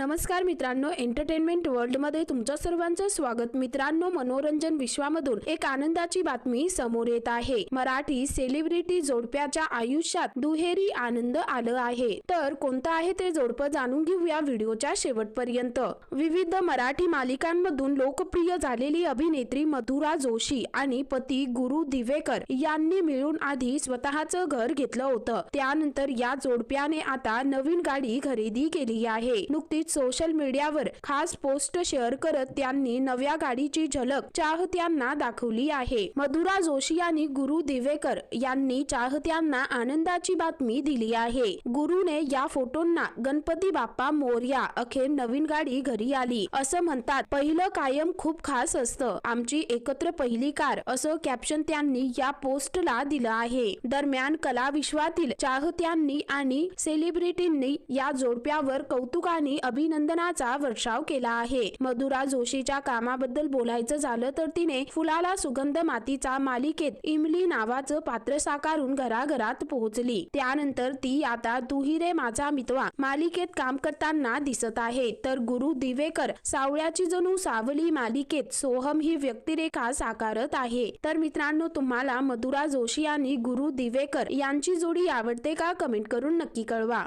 नमस्कार मित्रांनो एंटरटेनमेंट वर्ल्डमध्ये तुमचं सर्वांचं स्वागत. मित्रांनो मनोरंजन विश्वामधून एक आनंदाची बातमी समोर येत आहे. मराठी सेलिब्रिटी जोडप्याच्या आयुष्यात दुहेरी आनंद आलं आहे. तर कोणतं आहे ते जोडपं जाणून घेऊया व्हिडिओच्या शेवटपर्यंत. विविध मराठी मालिकांमधून लोकप्रिय झालेली अभिनेत्री मधुरा जोशी आणि पती गुरु दिवेकर यांनी मिळून आधी स्वतःचं घर घेतलं होतं. त्यानंतर या जोडप्याने आता नवीन गाडी खरेदी केली आहे. नुकतीच सोशल मीडियावर खास पोस्ट शेअर करत त्यांनी नव्या गाडीची झलक चाहत्यांना दाखवली आहे. मधुरा जोशी आणि गुरु दिवेकर यांनी चाहत्यांना आनंदाची बातमी दिली आहे. गुरुने या फोटोंना गणपती बाप्पा मोर्या अखेर नवीन गाडी घरी आली. असं म्हणतात पहिलं कायम खूप खास असतं. आमची एकत्र पहिली कार असं कॅप्शन त्यांनी या पोस्टला दिलं आहे. दरम्यान कला विश्वातील चाहत्यांनी आणि सेलिब्रिटींनी या जोडप्यावर कौतुकाने अभिनंदनाचा वर्षाव केला आहे. मधुरा जोशीच्या कामाबद्दल बोलायचं झालं तर तिने फुलाला सुगंध मातीचा मालिकेत इमली नावाचं पात्र साकारून घराघरात पोहोचली. त्यानंतर ती आता तुही रे माझा मितवा मालिकेत काम करताना दिसत आहे. तर गुरु दिवेकर सावळ्याची जणू सावली मालिकेत सोहम ही व्यक्तिरेखा साकारत आहे. तर मित्रांनो तुम्हाला मधुरा जोशी आणि गुरु दिवेकर यांची जोडी आवडते का? कमेंट करून नक्की कळवा.